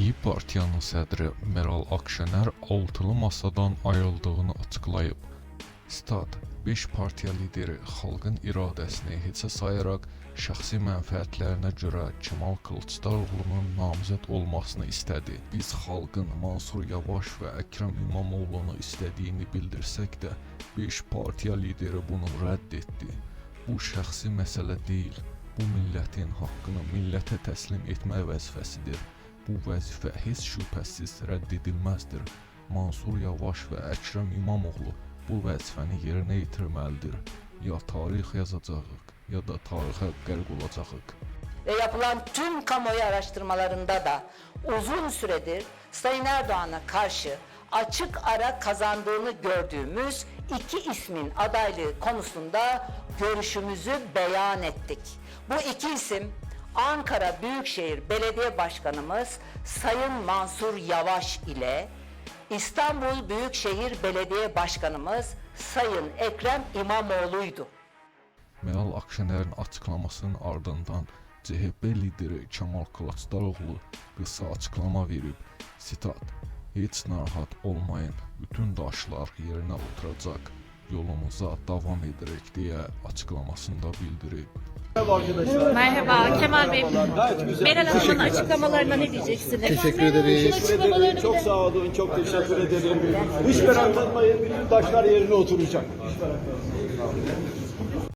İyi Partiyanın sədri Meral Akşener altılı masadan ayrıldığını açıqlayıb. Stat 5 partiya lideri xalqın iradəsini heçə sayaraq şəxsi mənfəətlərinə görə Kemal Kılıçdaroğlu'nun namizəd olmasını istədi. Biz xalqın Mansur Yavaş və Əkrəm İmamoğlu'nu istədiyini bildirsək də 5 partiya lideri bunu rədd etdi. Bu şəxsi məsələ deyil. Bu millətin haqqını millətə təslim etmək vəzifəsidir. Bu vəzifə heç şübhəsiz rədd edilməzdir. Mansur Yavaş və Əkrəm İmamoğlu bu vəzifəni yerinə yetirməlidir. Ya tarix yazacağıq, ya da tarixə qərq olacağıq. ve yapılan tüm kamuoyu araştırmalarında da uzun süredir Sayın Erdoğan'a karşı açık ara kazandığını gördüğümüz iki ismin adaylığı konusunda görüşümüzü beyan ettik. Bu iki isim Ankara Büyükşehir Belediye Başkanımız Sayın Mansur Yavaş ile İstanbul Büyükşehir Belediye Başkanımız Sayın Ekrem İmamoğlu'ydu. Meral Akşener'in açıklamasının ardından CHP lideri Kemal Kılıçdaroğlu qısa açıklama verib. Sitat: Heç narahat olmayın, bütün daşlar yerinə oturacaq. Yolumuza davam edərək deyə açıklamasında bildirib. Merhaba Kemal Bey. Gayet güzel. Meral Hanım'ın açıklamalarına ne diyeceksiniz? Teşekkür ederiz. Teşekkür ederim. Çok sağ olun. Çok teşekkür ederim. Hiç merak etmeyin. Bütün taşlar yerine oturacak.